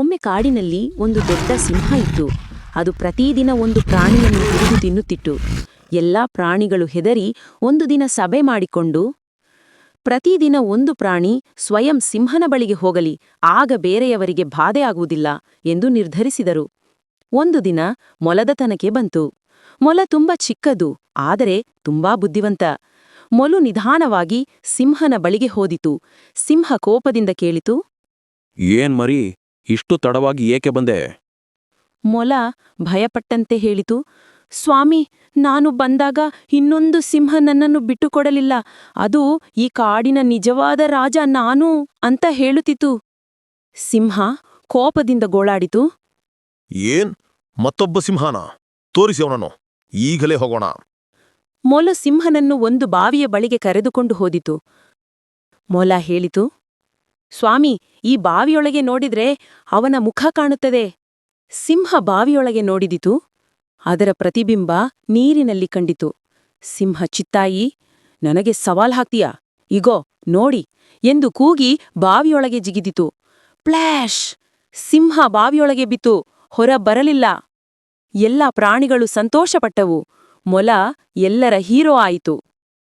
ಒಮ್ಮೆ ಕಾಡಿನಲ್ಲಿ ಒಂದು ದೊಡ್ಡ ಸಿಂಹ ಇತ್ತು. ಅದು ಪ್ರತಿದಿನ ಒಂದು ಪ್ರಾಣಿಯನ್ನು ಹಿಡಿದು ತಿನ್ನುತ್ತಿತ್ತು. ಎಲ್ಲಾ ಪ್ರಾಣಿಗಳು ಹೆದರಿ ಒಂದು ದಿನ ಸಭೆ ಮಾಡಿಕೊಂಡು, ಪ್ರತಿದಿನ ಒಂದು ಪ್ರಾಣಿ ಸ್ವಯಂ ಸಿಂಹನ ಬಳಿಗೆ ಹೋಗಲಿ, ಆಗ ಬೇರೆಯವರಿಗೆ ಬಾಧೆ ಆಗುವುದಿಲ್ಲ ಎಂದು ನಿರ್ಧರಿಸಿದರು. ಒಂದು ದಿನ ಮೊಲದ ತನಕೆ ಬಂತು. ಮೊಲ ತುಂಬಾ ಚಿಕ್ಕದು, ಆದರೆ ತುಂಬಾ ಬುದ್ಧಿವಂತ. ಮೊಲು ನಿಧಾನವಾಗಿ ಸಿಂಹನ ಬಳಿಗೆ ಹೋದಿತು. ಸಿಂಹ ಕೋಪದಿಂದ ಕೇಳಿತು, ಏನ್ ಮರಿ? ಇಷ್ಟು ತಡವಾಗಿ ಏಕೆ ಬಂದೆ? ಮೊಲ ಭಯಪಟ್ಟಂತೆ ಹೇಳಿತು ಸ್ವಾಮಿ ನಾನು ಬಂದಾಗ ಇನ್ನೊಂದು ಸಿಂಹ ನನ್ನನ್ನು ಬಿಟ್ಟುಕೊಡಲಿಲ್ಲ. ಅದು ಈ ಕಾಡಿನ ನಿಜವಾದ ರಾಜ ನಾನು ಅಂತ ಹೇಳುತ್ತಿತು ಸಿಂಹ ಕೋಪದಿಂದ ಗೋಳಾಡಿತು ಏನ್? ಮತ್ತೊಬ್ಬ ಸಿಂಹನ? ತೋರಿಸಿ ಅವನನ್ನು. ಈಗಲೇ ಹೋಗೋಣ. ಮೊಲ ಸಿಂಹನನ್ನು ಒಂದು ಬಾವಿಯ ಬಳಿಗೆ ಕರೆದುಕೊಂಡು ಹೋದಿತು. ಮೊಲ ಹೇಳಿತು ಸ್ವಾಮಿ, ಈ ಬಾವಿಯೊಳಗೆ ನೋಡಿದ್ರೆ ಅವನ ಮುಖ ಕಾಣುತ್ತದೆ. ಸಿಂಹ ಬಾವಿಯೊಳಗೆ ನೋಡಿದಿತು. ಅದರ ಪ್ರತಿಬಿಂಬ ನೀರಿನಲ್ಲಿ ಕಂಡಿತು. ಸಿಂಹ ಚಿತ್ತಾಯಿ, ನನಗೆ ಸವಾಲ್ ಹಾಕ್ತೀಯಾ? ಇಗೋ, ನೋಡಿ, ಎಂದು ಕೂಗಿ ಬಾವಿಯೊಳಗೆ ಜಿಗಿದಿತು. ಪ್ಲ್ಯಾಶ್! ಸಿಂಹ ಬಾವಿಯೊಳಗೆ ಬಿತ್ತು. ಹೊರ ಬರಲಿಲ್ಲ. ಎಲ್ಲ ಪ್ರಾಣಿಗಳು ಸಂತೋಷಪಟ್ಟವು. ಮೊಲ ಎಲ್ಲರ ಹೀರೋ ಆಯಿತು.